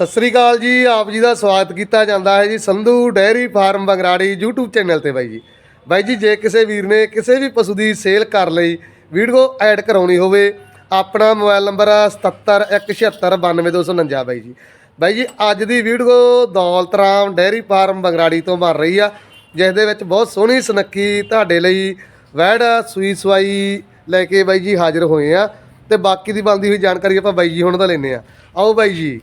ਸਤਿ ਸ੍ਰੀ ਅਕਾਲ ਜੀ, ਆਪ ਜੀ ਦਾ ਸਵਾਗਤ ਕੀਤਾ ਜਾਂਦਾ ਹੈ ਜੀ Sandhu dairy farm Bangrari YouTube channel ਤੇ ਬਾਈ ਜੀ। ਬਾਈ ਜੀ, ਜੇ ਕਿਸੇ ਵੀਰ ਨੇ ਕਿਸੇ ਵੀ ਪਸ਼ੂ ਦੀ ਸੇਲ ਕਰ ਲਈ, ਵੀਡੀਓ ਐਡ ਕਰਾਉਣੀ ਹੋਵੇ, ਆਪਣਾ ਮੋਬਾਈਲ ਨੰਬਰ 7717692249 ਬਾਈ ਜੀ। ਬਾਈ ਜੀ, ਅੱਜ ਦੀ video Daulatram dairy farm Bangrari ਤੋਂ ਬਣ ਰਹੀ ਆ, ਜਿਸ ਦੇ ਵਿੱਚ ਬਹੁਤ ਸੋਹਣੀ ਸੁਨੱਖੀ ਤੁਹਾਡੇ ਲਈ ਵੈੜ ਸੂਈ ਸਵਾਈ ਲੈ ਕੇ ਬਾਈ ਜੀ ਹਾਜ਼ਰ ਹੋਏ ਆ। ਤੇ ਬਾਕੀ ਦੀ ਬਣਦੀ ਹੋਈ ਜਾਣਕਾਰੀ ਆਪਾਂ ਬਾਈ ਜੀ ਹੁਣ ਤਾਂ ਲੈਨੇ ਆ। ਆਓ ਬਾਈ ਜੀ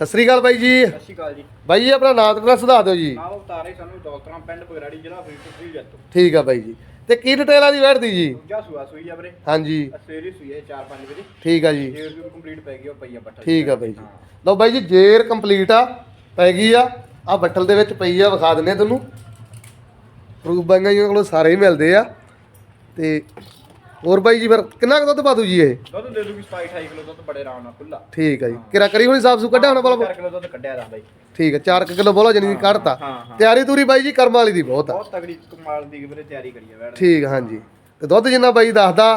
ਸਤਿ ਸ੍ਰੀ ਅਕਾਲ ਬਾਈ ਜੀ। ਸਤਿ ਸ਼੍ਰੀ ਅਕਾਲ ਜੀ। ਬਾਈ ਜੀ ਆਪਣਾ ਨਾਮ ਤੇ ਦੱਸ ਦਿਓ ਜੀ। ਨਾਮ ਉਤਾਰੇ ਸਾਨੂੰ ਦੌਲਤਰਾਮ ਪਿੰਡ ਬਗਰਾੜੀ ਜ਼ਿਲ੍ਹਾ ਫਰੀਦਕੋਟ ਦੀ ਜੱਤੋ ਠੀਕ ਆ ਬਾਈ ਜੀ। ਤੇ ਕੀ ਡਿਟੇਲ ਆ ਦੀ ਵੈਟ ਦੀ ਜੀ? ਦੂਜਾ ਸੂਆ ਸੂਈ ਆ ਵੀਰੇ। ਹਾਂਜੀ। ਅਸੇਰੀ ਸੂਈ ਹੈ 4-5 ਵਜੇ। ਠੀਕ ਆ ਜੀ। ਜੇ ਵੀ ਕੰਪਲੀਟ ਪੈ ਗਈ ਉਹ ਪਈਆ ਬੱਠਾ ਠੀਕ ਆ ਬਾਈ ਜੀ। ਲਓ ਬਾਈ ਜੀ ਜੇਰ ਕੰਪਲੀਟ ਆ ਪੈ ਗਈ ਆ। ਆ ਬੱਟਲ ਦੇ ਵਿੱਚ ਪਈ ਆ ਵਿਖਾ ਦਿੰਨੇ ਆ ਤੁਹਾਨੂੰ। ਪ੍ਰੂਫ ਬਾਈਆਂ ਜੀ ਕੋਲ ਸਾਰੇ ਹੀ ਮਿਲਦੇ ਆ। ਤੇ ਹੋਰ ਬਾਈ ਜੀ ਫਿਰ ਕਿੰਨਾ ਕੁ ਦੁੱਧ ਪਾ ਦੂ ਜੀ ਇਹ? ਦੁੱਧ ਦੇ ਦੂਗੀ 27 ਕਿਲੋ ਦੁੱਧ ਬੜੇ ਆਰਾਮ ਨਾਲ ਖੁੱਲਾ ਠੀਕ ਆ ਜੀ। ਕਿਰਾ ਕਰੀ ਹੋਣੀ ਸਾਫ਼ ਸੂ ਕੱਢਿਆ ਹੋਣਾ ਬੋਲਾ? 4 ਕਿਲੋ ਦੁੱਧ ਕੱਢਿਆ ਦਾ ਬਾਈ। ਠੀਕ ਆ 4 ਕਿਲੋ ਬੋਲਾ ਜਣੀ ਕੱਢਤਾ। ਹਾਂ ਹਾਂ। ਤਿਆਰੀ ਤੂਰੀ ਬਾਈ ਜੀ ਕਰਮ ਵਾਲੀ ਦੀ ਬਹੁਤ ਆ। ਬਹੁਤ ਤਗੜੀ ਕਮਾਲ ਦੀ ਵੀਰੇ ਤਿਆਰੀ ਕਰੀ ਆ ਵੈੜ ਠੀਕ ਹਾਂਜੀ। ਤੇ ਦੁੱਧ ਜਿੰਨਾ ਬਾਈ ਦੱਸਦਾ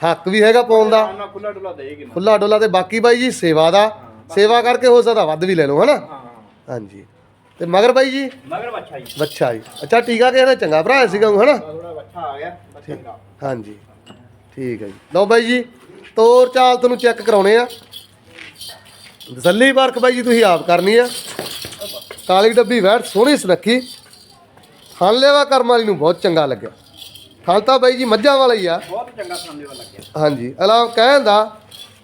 ਹੱਕ ਵੀ ਹੈਗਾ ਪਾਉਣ ਦਾ। ਆਰਾਮ ਨਾਲ ਖੁੱਲਾ ਡੁੱਲਾ ਦੇਗੀ ਨਾ। ਖੁੱਲਾ ਡੋਲਾ ਤੇ ਬਾਕੀ ਬਾਈ ਜੀ ਸੇਵਾ ਦਾ। ਸੇਵਾ ਕਰਕੇ ਹੋ ਸਕਦਾ ਵੱਧ ਵੀ ਲੈ ਲਓ ਹਨਾ? ਹਾਂ ਹਾਂਜੀ। ਤੇ ਮਗਰ ਬਾਈ ਜੀ? ਮਗਰ ਬੱਚਾ ਜੀ। ਬੱਚਾ ਜੀ। ਅੱਛਾ ਟੀਕਾ ਕਿਸੇ ਚੰਗਾ ਭਰਾ ਸੀਗਾ ਊਂ ਹਨਾ? ਥੋੜਾ ਬੱਚਾ ਆ ਗਿਆ ਬੱਚੇ ਦਾ ਹਾਂਜੀ। ਠੀਕ ਹੈ ਜੀ। ਲਓ ਬਾਈ ਜੀ ਤੋਰ ਚਾਲ ਤੁਹਾਨੂੰ ਚੈੱਕ ਕਰਾਉਣੇ ਆ। ਤਸੱਲੀ ਵਰਕ ਬਾਈ ਜੀ ਤੁਸੀਂ ਆਪ ਕਰਨੀ ਆ। ਕਾਲੀ ਡੱਬੀ ਵੈਟ ਸੋਹਣੀ ਸੁਨੱਖੀ। ਹਲ ਲੈਵਾ ਕਰਮ ਵਾਲੀ ਨੂੰ ਬਹੁਤ ਚੰਗਾ ਲੱਗਿਆ। ਹਲ ਤਾਂ ਬਾਈ ਜੀ ਮੱਝਾਂ ਵਾਲਾ ਹੀ ਆ। ਬਹੁਤ ਚੰਗਾ ਖਾਂਦੇ ਵਾਲਾ ਲੱਗਿਆ। ਹਾਂਜੀ ਅਲਾ ਕਹਿੰਦਾ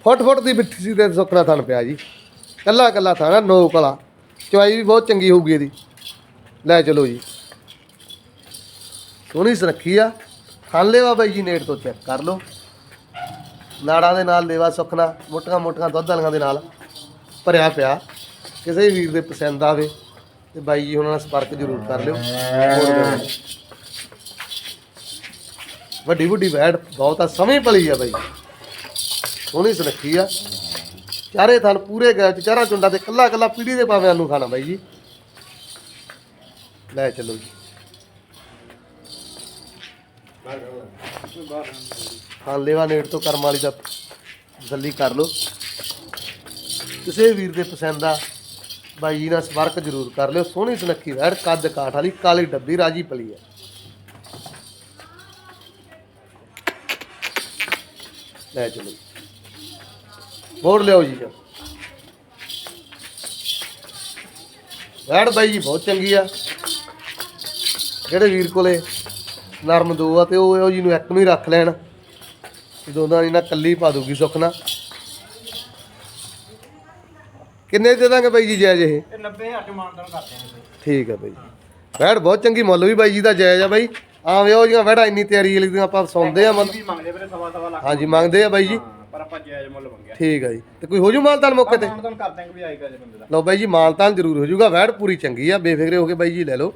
ਫੁੱਟ ਫੁੱਟ ਦੀ ਬਿੱਠੀ ਸੀ ਤੇ ਸੁੱਕਣਾ ਥਣ ਪਿਆ ਜੀ। ਕੱਲਾ ਕੱਲਾ ਥਾਣਾ ਨੋ ਕਲਾ ਚਵਾਈ ਵੀ ਬਹੁਤ ਚੰਗੀ ਹੋਊਗੀ ਇਹਦੀ। ਲੈ ਚਲੋ ਜੀ। ਸੋਹਣੀ ਸੁਰੱਖੀ ਆ। ਥਣ ਲੈਵਾ ਬਾਈ ਜੀ ਨੇੜ ਤੋਂ ਚੈੱਕ ਕਰ ਲਓ। ਨਾੜਾਂ ਦੇ ਨਾਲ ਲੇਵਾ ਸੁੱਖਣਾ ਮੋਟੀਆਂ ਮੋਟੀਆਂ ਦੁੱਧ ਵਾਲੀਆਂ ਦੇ ਨਾਲ ਭਰਿਆ ਪਿਆ। ਕਿਸੇ ਵੀਰ ਦੇ ਪਸੰਦ ਆਵੇ ਤੇ ਬਾਈ ਜੀ ਉਹਨਾਂ ਨਾਲ ਸੰਪਰਕ ਜ਼ਰੂਰ ਕਰ ਲਿਓ। ਵੱਡੀ ਵੱਡੀ ਵੈੜ, ਬਹੁਤ ਆ, ਸਮੇਂ ਪਲੀ ਆ ਬਾਈ। ਸੋਹਣੀ ਸੁਨੱਖੀ ਆ। ਚਾਰੇ ਥਣ ਪੂਰੇ ਗਏ ਚ ਚਾਰਾ ਚੁੰਡਾ ਤੇ ਕੱਲਾ ਕੱਲਾ ਪੀੜੀ ਦੇ ਪਾਵੇਂ ਨੂੰ ਖਾਣਾ ਬਾਈ ਜੀ। ਲੈ ਚਲੋ ਜੀ। ਹਾਂ ਲੈਵਾ ਨੇੜ ਤੋਂ ਕਰਮ ਵਾਲੀ ਦਾ ਜਲਦੀ ਕਰ ਲਓ। ਕਿਸੇ ਵੀਰ ਦੇ ਪਸੰਦ ਆ, ਬਾਈ ਜੀ ਨਾਲ ਸੰਪਰਕ ਜ਼ਰੂਰ ਕਰ ਲਿਓ। ਸੋਹਣੀ ਸੁਨੱਖੀ ਵੈੜ ਕੱਦ ਕਾਠ ਵਾਲੀ, ਕਾਲੀ ਡੱਬੀ, ਰਾਜੀ ਪਲੀ ਹੈ। ਲੈ ਚਲੋ। ਮੋੜ ਲਿਓ ਜੀ। ਵੈੜ ਬਾਈ ਜੀ ਬਹੁਤ ਚੰਗੀ ਆ। ਜਿਹੜੇ ਵੀਰ ਕੋਲੇ ਨਰਮ ਦੋ ਆ ਤੇ ਉਹ ਉਹ ਜੀ ਨੂੰ ਇੱਕ ਨੂੰ ਹੀ ਰੱਖ ਲੈਣ। ਇਹ ਦੋਨਾਂ ਦੀ ਨਾ ਕੱਲੀ ਪਾ ਦੂਗੀ ਸੁੱਖ ਨਾ ਕਿੰਨੇ ਦੇ ਦਾਂਗੇ ਬਾਈ ਜੀ ਜਾਇਜ਼ ਇਹ? ਇਹ 90000 ਚ ਮਾਨਦਾਨ ਕਰਦੇ ਆਂ ਬਾਈ ਠੀਕ ਆ ਬਾਈ ਵੈੜ ਬਹੁਤ ਚੰਗੀ ਮੁੱਲ ਵੀ ਬਾਈ ਜੀ ਦਾ ਜਾਇਜ਼ ਆ ਬਾਈ। ਆਵੇਂ ਉਹ ਜੀਆਂ ਵੈੜਾਂ ਇੰਨੀ ਤਿਆਰੀ ਵਾਲੀ ਦੀਆਂ ਆਪਾਂ ਸੌਂਦੇ ਆ ਮੁੱਲ। ਵੀ ਮੰਗਦੇ ਵੀਰੇ ਸਵਾ ਸਵਾ ਲੱਖ ਹਾਂਜੀ ਮੰਗਦੇ ਆ ਬਾਈ ਜੀ। ਪਰ ਆਪਾਂ ਜਾਇਜ਼ ਮੁੱਲ ਮੰਗਿਆ। ਠੀਕ ਆ ਜੀ। ਤੇ ਕੋਈ ਹੋ ਜੂ ਮਾਲਤਾਨ ਮੌਕੇ ਤੇ? ਮਾਨਦਾਨ ਕਰ ਦਾਂਗੇ ਵੀ ਆਏਗਾ ਜੇ ਬੰਦੇ ਦਾ। ਲਓ ਬਾਈ ਜੀ ਮਾਲਤਾਨ ਜ਼ਰੂਰ ਹੋ ਜਾਊਗਾ ਵੈੜ ਪੂਰੀ ਚੰਗੀ ਆ ਬੇਫਿਕਰੇ ਹੋ ਕੇ ਬਾਈ ਜੀ ਲੈ ਲਓ।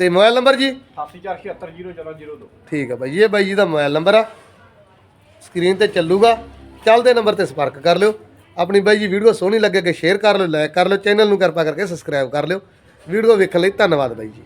ਤੇ ਮੋਬਾਈਲ ਨੰਬਰ ਜੀ? 84767002 ਠੀਕ ਆ ਬਾਈ ਇਹ ਬਾਈ ਜੀ ਦਾ ਮੋਬਾਈਲ ਨੰਬਰ ਆ। ਸਕਰੀਨ ਤੇ ਚੱਲੂਗਾ। ਚੱਲਦੇ ਨੰਬਰ ਤੇ ਸੰਪਰਕ ਕਰ ਲਿਓ। ਆਪਣੀ ਬਾਈ ਜੀ ਵੀਡੀਓ ਸੋਹਣੀ ਲੱਗੇ ਕਿ ਸ਼ੇਅਰ ਕਰ ਲਿਓ ਲਾਈਕ ਕਰ ਲਿਓ ਚੈਨਲ ਨੂੰ ਕਿਰਪਾ ਕਰਕੇ ਸਬਸਕ੍ਰਾਈਬ ਕਰ ਲਿਓ। ਵੀਡੀਓ ਵੇਖਣ ਲਈ ਧੰਨਵਾਦ ਬਾਈ ਜੀ।